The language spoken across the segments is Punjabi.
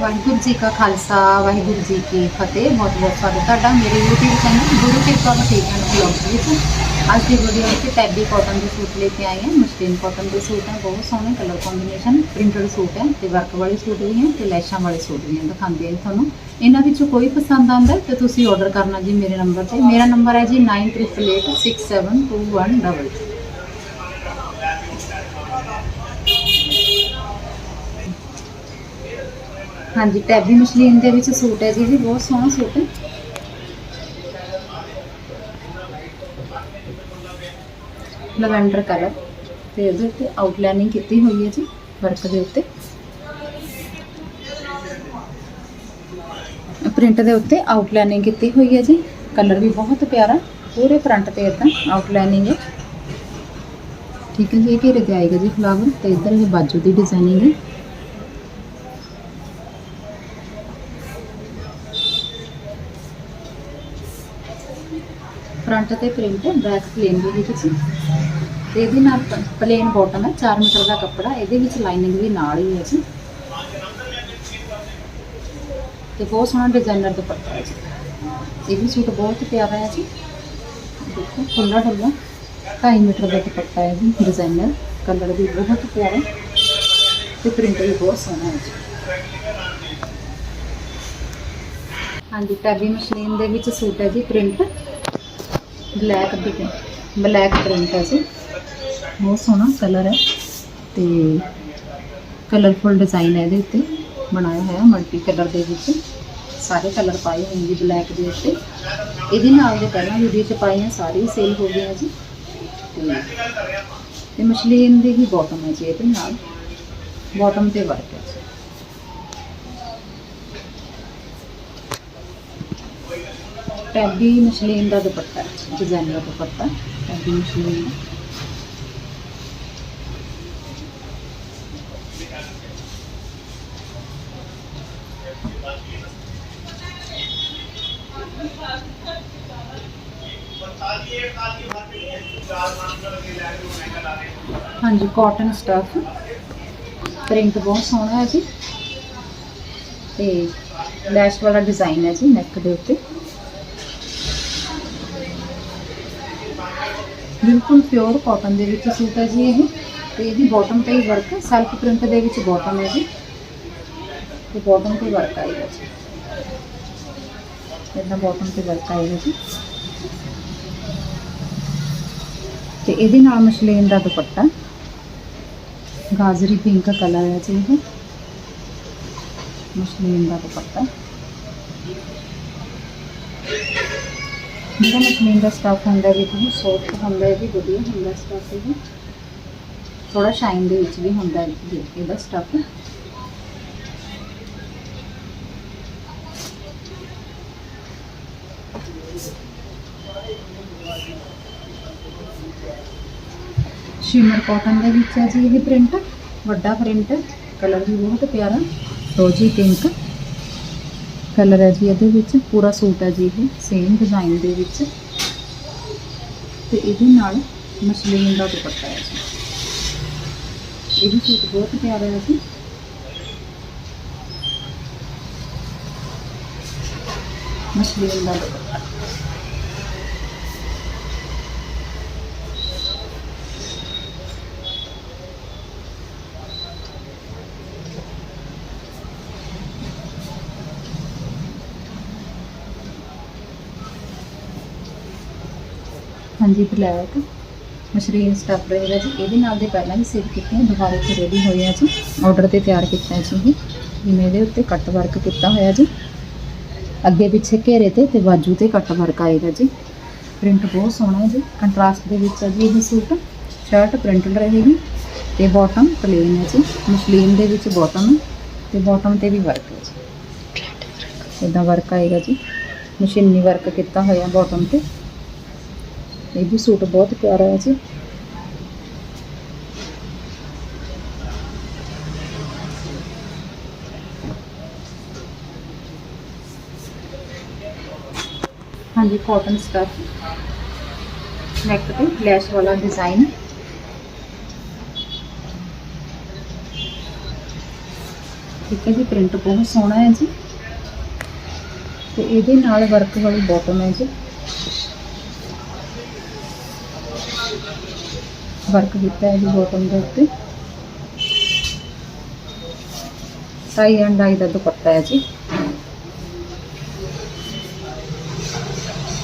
ਵਾਹਿਗੁਰੂ ਜੀ ਕਾ ਖਾਲਸਾ, ਵਾਹਿਗੁਰੂ ਜੀ ਕੀ ਫਤਿਹ। ਬਹੁਤ ਬਹੁਤ ਸਵਾਗਤ ਤੁਹਾਡਾ, ਮੇਰੇ YouTube ਚੈਨਲ ਗੁਰੂ ਕਿਰਪਾ ਬੁਟੀਕ ਐਂਡ ਵਲੌਗਸ ਵਿੱਚ। ਅੱਜ ਦੀ ਵੀਡੀਓ ਵਿੱਚ ਟੈਬੀ ਕਾਟਨ ਦੇ ਸੂਟ ਲੈ ਕੇ ਆਏ ਹਾਂ। ਮਸਲੀਨ ਕਾਟਨ ਦੇ ਸੂਟ ਹੈ, ਬਹੁਤ ਸੋਹਣੇ ਕਲਰ ਕੰਬੀਨੇਸ਼ਨ ਪ੍ਰਿੰਟਡ ਸੂਟ ਹੈ ਤੇ ਵਰਕ ਵਾਲੇ ਸੂਟ ਵੀ ਹੈ ਤੇ ਲੈਸ਼ਾਂ ਵਾਲੇ ਸੂਟ ਵੀ ਹੈ। ਦਿਖਾਉਂਦੇ ਹਾਂ ਜੀ ਤੁਹਾਨੂੰ। ਇਹਨਾਂ ਵਿੱਚੋਂ ਕੋਈ ਪਸੰਦ ਆਉਂਦਾ ਹੈ ਤੇ ਤੁਸੀਂ ਆਰਡਰ ਕਰਨਾ ਜੀ ਮੇਰੇ ਨੰਬਰ ਤੇ। ਮੇਰਾ ਨੰਬਰ ਹੈ ਜੀ 9888672122 ਹਾਂਜੀ, ਟੈਬੀ ਮਸ਼ੀਨ ਦੇ ਵਿੱਚ ਸੂਟ ਹੈ ਜੀ ਜੀ ਬਹੁਤ ਸੋਹਣਾ ਸੂਟ ਹੈ। ਲਵੈਂਡਰ ਕਲਰ ਤੇ ਇਹਦੇ ਉੱਤੇ ਆਊਟਲਾਈਨਿੰਗ ਕੀਤੀ ਹੋਈ ਹੈ ਜੀ ਵਰਕ ਦੇ ਉੱਤੇ। ਪ੍ਰਿੰਟ ਦੇ ਉੱਤੇ ਆਊਟਲਾਈਨਿੰਗ ਕੀਤੀ ਹੋਈ ਹੈ ਜੀ ਕਲਰ ਵੀ ਬਹੁਤ ਪਿਆਰਾ, ਪੂਰੇ ਫਰੰਟ ਤੇ ਇਦਾਂ ਆਊਟਲਾਈਨਿੰਗ ਹੈ। ਠੀਕ ਹੈ ਜੀ, ਇਹ ਘੇਰੇ ਤੇ ਆਏਗਾ ਜੀ ਫਲਾਵਰ ਤੇ ਇੱਧਰ ਇਹ ਬਾਜੂ ਦੀ ਡਿਜ਼ਾਈਨਿੰਗ ਹੈ। ਫਰੰਟ ਤੇ ਪ੍ਰਿੰਟ ਬੈਕ ਪਲੇਨ ਦੇ ਵਿੱਚ ਸੀ। ਤੇ ਇਹਦੇ ਨਾਲ ਪਲੇਨ ਬਾਟਮ ਹੈ 4 ਮੀਟਰ ਦਾ ਕੱਪੜਾ, ਇਹਦੇ ਵਿੱਚ ਲਾਈਨਿੰਗ ਵੀ ਨਾਲ ਹੀ ਹੈ ਜੀ। ਤੇ ਬਹੁਤ ਸੋਹਣਾ ਡਿਜ਼ਾਈਨਰ ਦੁਪੱਟਾ ਹੈ ਜੀ। ਇਹ ਵੀ ਸੂਟ ਬਹੁਤ ਪਿਆਰਾ ਹੈ ਜੀ। ਦੇਖੋ ਖੁੱਲਾ ਡੁੱਲਾ 2.5 ਮੀਟਰ ਦਾ ਦੁਪੱਟਾ ਹੈ ਜੀ ਡਿਜ਼ਾਈਨਰ ਕਲਰ ਵੀ ਬਹੁਤ ਪਿਆਰਾ ਤੇ ਪ੍ਰਿੰਟ ਵੀ ਬਹੁਤ ਸੋਹਣਾ ਹੈ ਜੀ। ਹਾਂਜੀ ਟੈਬੀ ਮਸ਼ੀਨ ਦੇ ਵਿੱਚ ਸੂਟ ਹੈ ਜੀ ਪ੍ਰਿੰਟ ਬਲੈਕ ਬਲੈਕ ਪ੍ਰਿੰਟ ਹੈ ਜੀ। ਬਹੁਤ ਸੋਹਣਾ ਕਲਰ ਹੈ ਤੇ ਕਲਰਫੁਲ ਡਿਜ਼ਾਈਨ ਹੈ ਇਹਦੇ ਉੱਤੇ। ਬਣਾਇਆ ਹੋਇਆ ਮਲਟੀ ਕਲਰ ਦੇ ਵਿੱਚ। ਸਾਰੇ ਕਲਰ ਪਾਏ ਹੋਏ ਜੀ ਬਲੈਕ ਦੇ ਉੱਤੇ। ਇਹਦੇ ਨਾਲ ਦੇ ਪਹਿਲਾਂ ਵੀਡੀਓ ਚ ਪਾਈਆਂ ਸਾਰੀ ਸੇਲ ਹੋ ਗਈਆਂ ਜੀ। ਤੇ ਤੇ ਮਸ਼ਲੀਨ ਦੀ ਹੀ ਬਾਟਮ ਹੈ ਜੀ, ਇਹਦੇ ਨਾਲ। ਬਾਟਮ ਤੇ ਵਰਕ ਹੈ ਟੈਬੀ ਮਸ਼ਲੀਨ ਦਾ dupatta designer dupatta tabby muslin ਦਾ। ਹਾਂਜੀ ਕਾਟਨ ਸਟਫ ਪ੍ਰਿੰਟ ਬਹੁਤ ਸੋਹਣਾ ਹੈ ਜੀ। ਤੇ ਲੈਸ਼ ਵਾਲਾ ਡਿਜ਼ਾਈਨ ਹੈ ਜੀ ਨੈਕ ਦੇ ਉੱਤੇ। ਬਿਲਕੁਲ ਪਿਓਰ ਕਾਟਨ ਦੇ ਵਿੱਚ ਸੂਟ ਹੈ ਜੀ ਇਹ ਤੇ ਇਹਦੀ ਬਾਟਮ ਤੇ ਹੀ ਵਰਕ ਸੈਲਫ ਪ੍ਰਿੰਟ ਦੇ ਵਿੱਚ ਬਾਟਮ ਹੈ ਜੀ ਤੇ ਬਾਟਮ ਤੇ ਵਰਕ ਆਏਗਾ ਜੀ ਇਹਦਾ ਬਾਟਮ ਤੇ ਵਰਕ ਆਏਗਾ ਜੀ ਤੇ ਇਹਦੇ ਨਾਲ ਮਸ਼ਲੀਨ ਦਾ ਦੁਪੱਟਾ ਗਾਜਰੀ ਪਿੰਕ ਕਲਰ ਹੈ ਜੀ ਇਹ ਮਸ਼ਲੀਨ ਦਾ ਦੁਪੱਟਾ ਜਿਹੜਾ ਮਸ਼ਲੀਨ ਦਾ ਸਟਫ ਹੁੰਦਾ ਵੀ ਬਹੁਤ ਸੌਫਟ ਹੁੰਦਾ ਹੈ ਵੀ ਵਧੀਆ ਹੁੰਦਾ ਸਟਫ ਇਹ ਥੋੜਾ ਸ਼ਾਈਨ ਦੇ ਵਿੱਚ ਵੀ ਹੁੰਦਾ ਹੈ ਜੀ ਇਹਦਾ ਸਟਫ ਸ਼ਿਮਰ ਕਾਟਨ ਦੇ ਵਿੱਚ ਹੈ ਜੀ ਇਹ ਪ੍ਰਿੰਟ ਵੱਡਾ ਪ੍ਰਿੰਟ ਕਲਰ ਵੀ ਬਹੁਤ ਪਿਆਰਾ ਰੋਜੀ ਪਿੰਕ ਕਲਰ ਹੈ ਜੀ ਇਹਦੇ ਵਿੱਚ, ਪੂਰਾ ਸੂਟ ਹੈ ਜੀ ਇਹ ਸੇਮ ਡਿਜ਼ਾਈਨ ਦੇ ਵਿੱਚ। ਤੇ ਇਹਦੇ ਨਾਲ ਮਸਲੀਨ ਦਾ ਦੁਪੱਟਾ ਹੈ ਜੀ। ਇਹ ਵੀ ਸੂਟ ਬਹੁਤ ਪਿਆਰਾ ਹੈ ਜੀ। ਮਸਲੀਨ ਦਾ ਦੁਪੱਟਾ। ਹਾਂਜੀ ਬਲੈਕ ਮਸ਼ਰੀਨ ਸਟਫ ਰਹੇਗਾ ਜੀ। ਇਹਦੇ ਨਾਲ ਦੇ ਪਹਿਲਾਂ ਵੀ ਸੇਵ ਕੀਤੇ ਆ ਦੁਬਾਰਾ ਤੇ ਰੈਡੀ ਹੋਏ ਆ ਜੀ। ਆਰਡਰ ਤੇ ਤਿਆਰ ਕੀਤਾ ਜੀ ਇਹ। ਜਿਵੇਂ ਇਹਦੇ ਉੱਤੇ ਕੱਟ ਵਰਕ ਕੀਤਾ ਹੋਇਆ ਜੀ। ਅੱਗੇ ਪਿੱਛੇ ਘੇਰੇ ਤੇ ਤੇ ਬਾਜੂ ਤੇ ਕੱਟ ਵਰਕ ਆਏਗਾ ਜੀ। ਪ੍ਰਿੰਟ ਬਹੁਤ ਸੋਹਣਾ ਹੈ ਜੀ। ਕੰਟਰਾਸਟ ਦੇ ਵਿੱਚ ਹੈ ਜੀ ਇਹ ਸੂਟ। ਸ਼ਰਟ ਪ੍ਰਿੰਟਡ ਰਹੇਗੀ ਤੇ ਬਾਟਮ ਪਲੇਨ ਹੈ ਜੀ। ਮਸ਼ਲੀਨ ਦੇ ਵਿੱਚ ਬਾਟਮ ਤੇ ਬਾਟਮ ਤੇ ਵੀ ਵਰਕ ਹੈ ਜੀ। ਇਦਾਂ ਵਰਕ ਆਏਗਾ ਜੀ। ਮਸ਼ੀਨੀ ਵਰਕ ਕੀਤਾ ਹੋਇਆ ਬਾਟਮ ਤੇ। ये भी सूट बहुत प्यारा है जी हाँ जी कॉटन स्टफ़ नेक पे लैश वाला डिज़ाइन ठीक है जी प्रिंट बहुत सोहना है जी। तो ये वर्क वाली बॉटम है जी। ਵਰਕ ਕੀਤਾ ਹੈ ਜੀ ਬੋਟਮ ਦੇ ਉੱਤੇ। ਟਾਈ ਐਂਡ ਡਾਈ ਦਾ ਦੁਪੱਟਾ ਹੈ ਜੀ।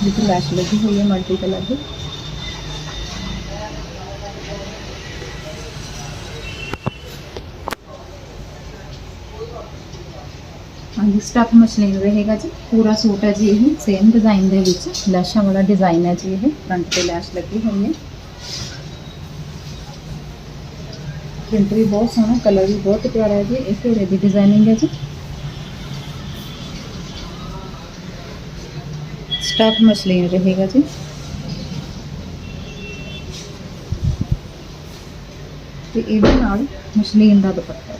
ਜਿੱਥੇ ਲੈਸ਼ ਲੱਗੀ ਹੋਈ ਹੈ ਮਲਟੀ ਕਲਰ ਦੀ। ਹਾਂਜੀ ਸਟਫ ਮਸ਼ਲੀਨ ਰਹੇਗਾ ਜੀ ਪੂਰਾ ਸੂਟ ਹੈ ਜੀ ਇਹ ਸੇਮ ਡਿਜ਼ਾਈਨ ਦੇ ਵਿੱਚ ਲੈਸ਼ਾਂ ਵਾਲਾ ਡਿਜ਼ਾਈਨ ਹੈ ਜੀ ਇਹ ਫਰੰਟ ਤੇ ਲੈਸ਼ ਲੱਗੀ ਹੋਈ ਹੈ ਪ੍ਰਿੰਟ ਵੀ ਬਹੁਤ ਸੋਹਣਾ ਕਲਰ ਵੀ ਬਹੁਤ ਪਿਆਰਾ ਹੈ ਜੀ ਇਹ ਘੇਰੇ ਦੀ ਡਿਜ਼ਾਈਨਿੰਗ ਹੈ ਜੀ ਸਟਫ ਮਸ਼ਲੀਨ ਰਹੇਗਾ ਜੀ ਤੇ ਇਹਦੇ ਨਾਲ ਮਸ਼ਲੀਨ ਦਾ ਦੁਪੱਟਾ ਹੈ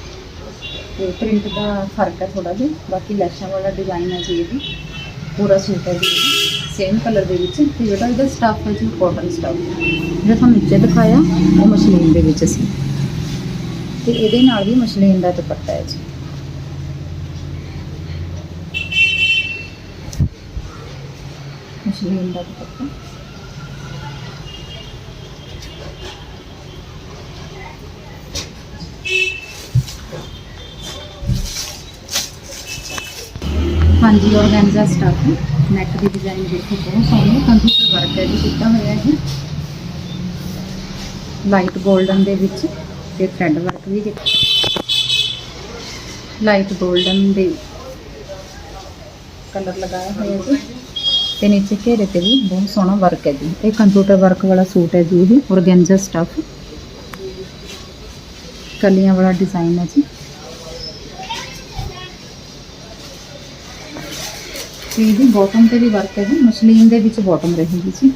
ਤੇ ਪ੍ਰਿੰਟ ਦਾ ਫਰਕ ਹੈ ਥੋੜਾ ਜਿਹਾ ਬਾਕੀ ਲੈਸ਼ਾਂ ਵਾਲਾ ਡਿਜ਼ਾਈਨ ਹੈ ਜੀ ਇਹ ਵੀ ਪੂਰਾ ਸੂਟ ਹੈ ਜੀ ਸੇਮ ਕਲਰ ਦੇ ਵਿੱਚ ਤੇ ਜਿਹੜਾ ਇਹਦਾ ਸਟੱਫ ਹੈ ਜੀ ਕਾਟਨ ਸਟੱਫ ਜਿਹੜਾ ਤੁਹਾਨੂੰ ਨੀਚੇ ਦਿਖਾਇਆ ਉਹ ਮਸ਼ਲੀਨ ਦੇ ਵਿੱਚ ਸੀ ਤੇ ਇਹਦੇ ਨਾਲ ਵੀ ਮਸ਼ਲੀਨ ਦਾ ਦੁਪੱਟਾ ਹੈ ਜੀ ਮਸ਼ਲੀਨ ਦਾ ਦੁਪੱਟਾ ਹਾਂਜੀ ਔਰਗੈਂਜ਼ਾ ਸਟਾਫ ਹੈ ਨੈਕ ਦੀ ਡਿਜ਼ਾਈਨ ਦੇਖੋ ਬਹੁਤ ਸੋਹਣੀ ਹੈ ਕੰਪਿਊਟਰ ਵਰਕ ਹੈ ਜੀ, ਕੀਤਾ ਹੋਇਆ ਹੈ ਲਾਈਟ 골ਡਨ ਦੇ ਵਿੱਚ ਤੇ ਥ੍ਰੈਡ ਵਰਕ ਵੀ ਦੇਖੋ ਲਾਈਟ 골ਡਨ ਦੇ ਕਲਰ ਲਗਾਇਆ ਹੋਇਆ ਜੀ। ਤੇ ਨੀਚੇ ਘੇਰੇ ਤੇ ਵੀ ਬਹੁਤ ਸੋਹਣਾ ਵਰਕ ਹੈ ਜੀ। ਇਹ ਕੰਪਿਊਟਰ ਵਰਕ ਵਾਲਾ ਸੂਟ ਹੈ ਜੀ, ਇਹ ਔਰਗੈਂਜ਼ਾ ਸਟਾਫ ਕਲੀਆਂ ਵਾਲਾ ਡਿਜ਼ਾਈਨ ਹੈ ਜੀ। ਤੇ ਇਹਦੀ ਬਾਟਮ ਤੇ ਵੀ ਵਰਕ ਹੈ ਜੀ ਮਸ਼ਲੀਨ ਦੇ ਵਿੱਚ ਬਾਟਮ ਰਹੇਗੀ ਜੀ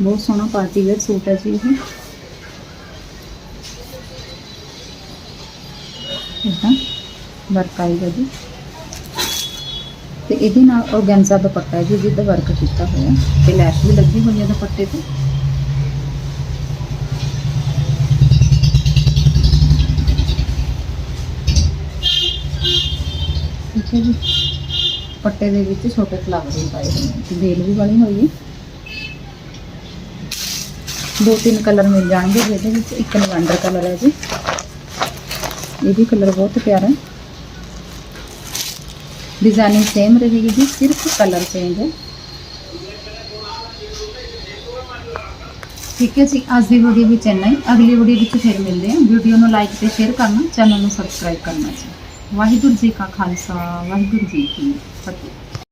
ਬਹੁਤ ਸੋਹਣਾ ਪਾਰਟੀ ਵੇਅਰ ਸੂਟ ਹੈ ਜੀ ਇਹ ਇਦਾਂ ਵਰਕ ਆਏਗਾ ਜੀ ਤੇ ਇਹਦੇ ਨਾਲ ਔਰਗੈਂਜ਼ਾ ਦੁਪੱਟਾ ਹੈ ਜੀ ਜਿਹਦਾ ਵਰਕ ਕੀਤਾ ਹੋਇਆ ਤੇ ਲੈਸ਼ ਵੀ ਲੱਗੀ ਹੋਈ ਹੈ ਦੁਪੱਟੇ ਤੇ ਠੀਕ ਹੈ ਜੀ ਪੱਟੇ ਦੇ ਵਿੱਚ ਛੋਟੇ ਫਲਾਵਰ ਵੀ ਪਾਏ ਹੋਏ ਨੇ ਤੇ ਵੇਲ ਵੀ ਬਣੀ ਹੋਈ ਹੈ ਦੋ ਤਿੰਨ ਕਲਰ ਮਿਲ ਜਾਣਗੇ ਜਿਹਦੇ ਵਿੱਚ ਇੱਕ ਲਵੈਂਡਰ ਕਲਰ ਹੈ ਜੀ ਇਹ ਵੀ ਕਲਰ ਬਹੁਤ ਪਿਆਰਾ ਹੈ ਡਿਜ਼ਾਈਨਿੰਗ ਸੇਮ ਰਹੇਗੀ ਜੀ ਸਿਰਫ ਕਲਰ ਚੇਂਜ ਹੈ ਠੀਕ ਹੈ ਜੀ ਅੱਜ ਦੀ ਵੀਡੀਓ ਵਿੱਚ ਇੰਨਾ ਹੀ ਅਗਲੀ ਵੀਡੀਓ ਵਿੱਚ ਫਿਰ ਮਿਲਦੇ ਹਾਂ ਵੀਡੀਓ ਨੂੰ ਲਾਈਕ ਤੇ ਸ਼ੇਅਰ ਕਰਨਾ ਚੈਨਲ ਨੂੰ ਸਬਸਕ੍ਰਾਈਬ ਕਰਨਾ ਜੀ ਵਾਹਿਗੁਰੂ ਜੀ ਕਾ ਖਾਲਸਾ ਵਾਹਿਗੁਰੂ ਜੀ ਕੀ Пока.